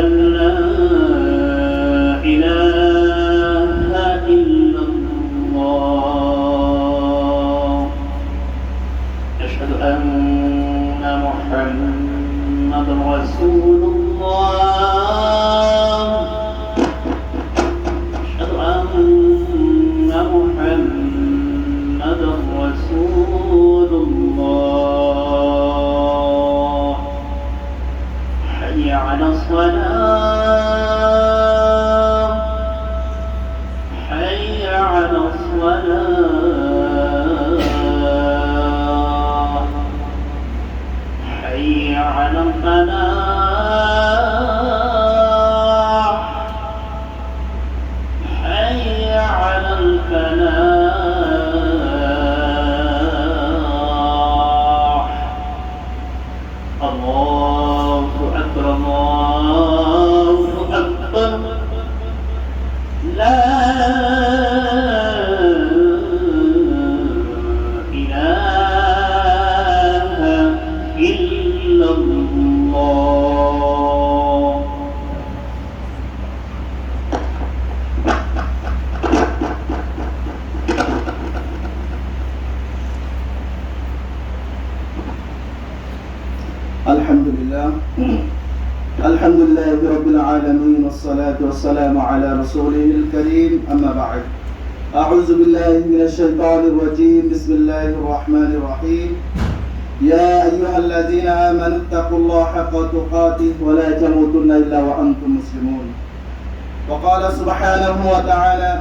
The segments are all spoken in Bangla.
anh الحمد لله الحمد لله رب العالمين والصلاة والسلام على رسوله الكريم أما بعد. أعوذ بالله من الشيطان الرجيم. بسم الله الرحمن الرحيم. يا أيها الذين آمنوا اتقوا الله حق تقاته ولا تموتن إلا وأنتم مسلمون. وقال سبحانه وتعالى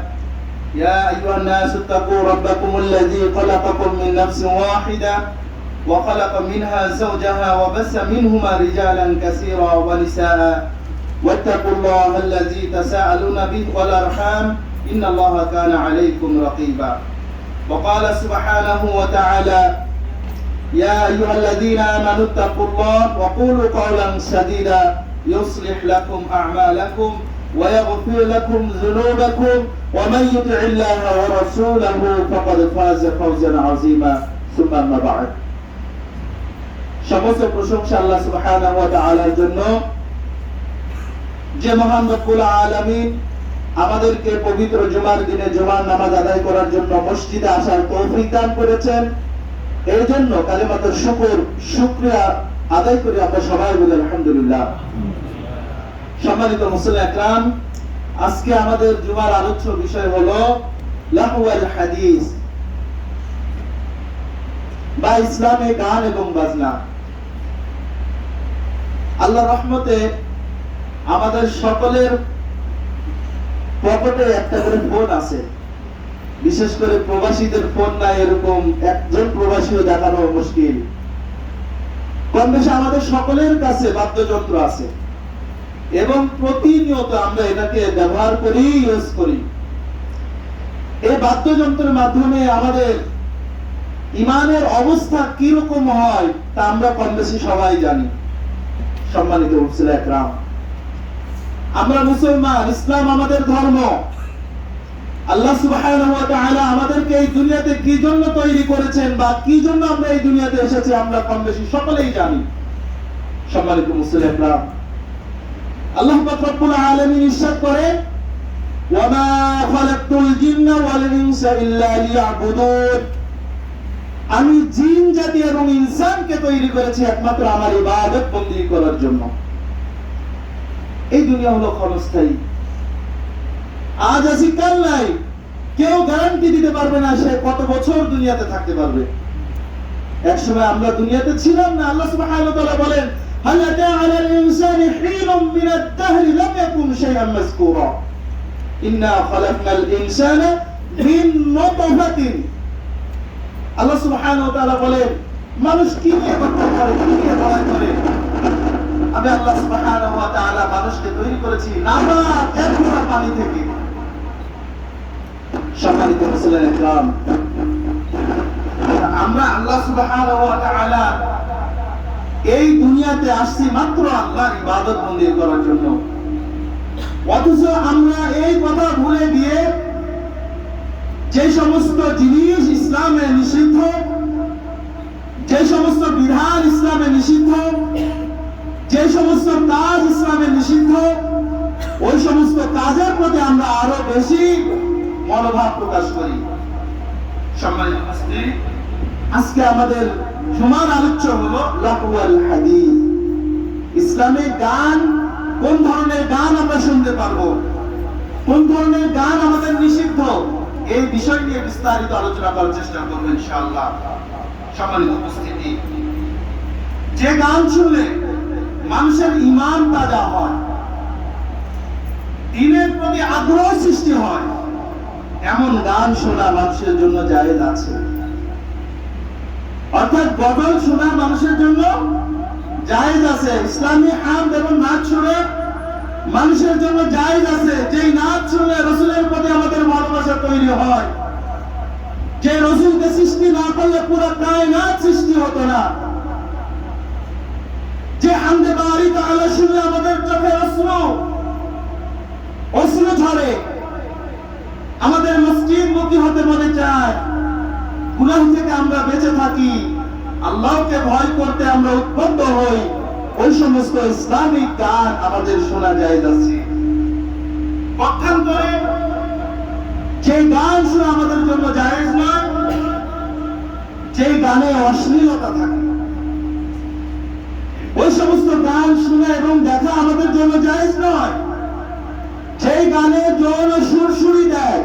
يا أيها الناس اتقوا ربكم الذي خلقكم من نفس واحدة وخلق منها زوجها وبث منهما رجالا كثيرا ونساء. واتقوا الله الذي تساءلون به والأرحام. إن الله كان عليكم رقيبا. وقال سبحانه وتعالى يا أيها الذين آمنوا اتقوا الله وقولوا قولا سديدا. يصلح لكم أعمالكم ويغفر لكم ذنوبكم. ومن يطع الله ورسوله فقد فاز فوزا عظيما. ثم أما بعد. সমস্ত প্রশংসা আল্লাহ সুবহানাহু ওয়া তাআলার জন্য। যে মহান রব্বুল আলামিন আমাদেরকে পবিত্র জুমার দিনে জুমার নামাজ আদায় করার জন্য মসজিদে আসার তৌফিক দান করেছেন। এই জন্য কালিমাতুর শুকর, শুকরিয়া আদায় করে আমরা সবাই বলি আলহামদুলিল্লাহ। সম্মানিত মুসলিম একরাম, আজকে আমাদের জুমার আলোচ্য বিষয় হলো লাহওয়াল হাদিস। বা ইসলামে গান এবং বাজনা। আল্লাহ রহমতে আমাদের সকলের পকেটে একটা করে ফোন আছে। বিশেষ করে প্রবাসীদের ফোন নাই এরকম একজন প্রবাসীও দেখানো মুশকিল। কম আমাদের সকলের কাছে বাদ্যযন্ত্র আছে। এবং প্রতিনিয়ত আমরা এটাকে ব্যবহার করি, ইউজ করি। এই বাদ্যযন্ত্রের মাধ্যমে আমাদের ইমানের অবস্থা কীরকম হয়, তা আমরা কম সবাই জানি। সম্মানিত আমরা মুসলমান, ইসলাম আমাদের ধর্ম। আল্লাহ ওয়া আমাদেরকে এই দুনিয়াতে কি জন্য তৈরি করেছেন বা কি জন্য আমরা এই দুনিয়াতে এসেছি আমরা কম বেশি সকলেই জানি। সম্মানিত মুসলিম আল্লাহ পাক আলামিন ইরশাদ করে ওয়ামা খালাকতুল জিন্না ওয়াল ইনসা ইল্লা আমি জিন, জাতি এবং ইনসানকে তৈরি করেছি একমাত্র আমার ইবাদত বন্দী করার জন্য। এই দুনিয়া হলো ক্ষণস্থায়ী। আজ আছি কাল নাই। কেউ গ্যারান্টি দিতে পারবে না সে কত বছর দুনিয়াতে থাকতে পারবে। একসময় আমরা দুনিয়াতে ছিলাম না, আল্লাহ সুবহানাহু ওয়া বলেন, হাল আতা আলাল ইনসানি হিনুম মিনাদ দাহরি, লাম ইয়াকুন শাইআন মাযকুরা। ইন্না খালাকনাল ইনসানা মিন নুতফাতিন। আল্লাহ বলেন, মানুষ কি নিয়ে কি নিয়ে করে আমি আল্লাহ সুবহানাহু ওয়া মানুষকে তৈরি করেছি এক পানি থেকে। সম্মানিত ইকরাম, আমরা আল্লাহ তাআলা এই দুনিয়াতে আসছি মাত্র আল্লাহর ইবাদত বন্দী করার জন্য। অথচ আমরা এই কথা ভুলে গিয়ে যে সমস্ত জিনিস ইসলামে নিষিদ্ধ, যে সমস্ত বিধান ইসলামে নিষিদ্ধ, যে সমস্ত কাজ ইসলামে নিষিদ্ধ, ওই সমস্ত কাজের প্রতি আমরা আরও বেশি মনোভাব প্রকাশ করি। আজকে আমাদের সমান আলোচ্য হলো লাহুয়াল হাদিস। ইসলামে গান, কোন ধরনের গান আমরা শুনতে পারব? কোন ধরনের গান আমাদের নিষিদ্ধ? এই বিষয় নিয়ে বিস্তারিত আলোচনা করার চেষ্টা করব ইনশাআল্লাহ। সম্মানিত উপস্থিতি। যে গান শুনলে মানুষের ইমান তাজা হয়, দিনের প্রতি আগ্রহ সৃষ্টি হয়, এমন গান শোনা মানুষের জন্য জায়েজ আছে। অর্থাৎ গজল শোনা মানুষের জন্য জায়েজ আছে। ইসলামী হামদ এবং নাচ শুনে মানুষের জন্য জায়েজ আছে, যেই নাচ শুনলে রসুলের প্রতি আমাদের ভালোবাসা তৈরি হয়। যে রসুলকে সৃষ্টি না করলে পুরো কায়নাত সৃষ্টি হতো না। যে হামদে বাড়ি তাহলে শুনলে আমাদের চোখে অশ্র অশ্র ঝরে। আমাদের মসজিদ মুখী হতে মনে চায়। গুনাহ থেকে আমরা বেঁচে থাকি। আল্লাহকে ভয় করতে আমরা উদ্বুদ্ধ হই। ওই সমস্ত ইসলামিক গান আমাদের শোনা যায় যাচ্ছে। পক্ষান্তরে যে গান শোনা আমাদের জন্য জায়েজ নয়, যে গানে অশ্লীলতা থাকে। ওই সমস্ত গান শোনা এবং দেখা আমাদের জন্য জায়েজ নয়, যে গানে যৌন সুরসুরি দেয়।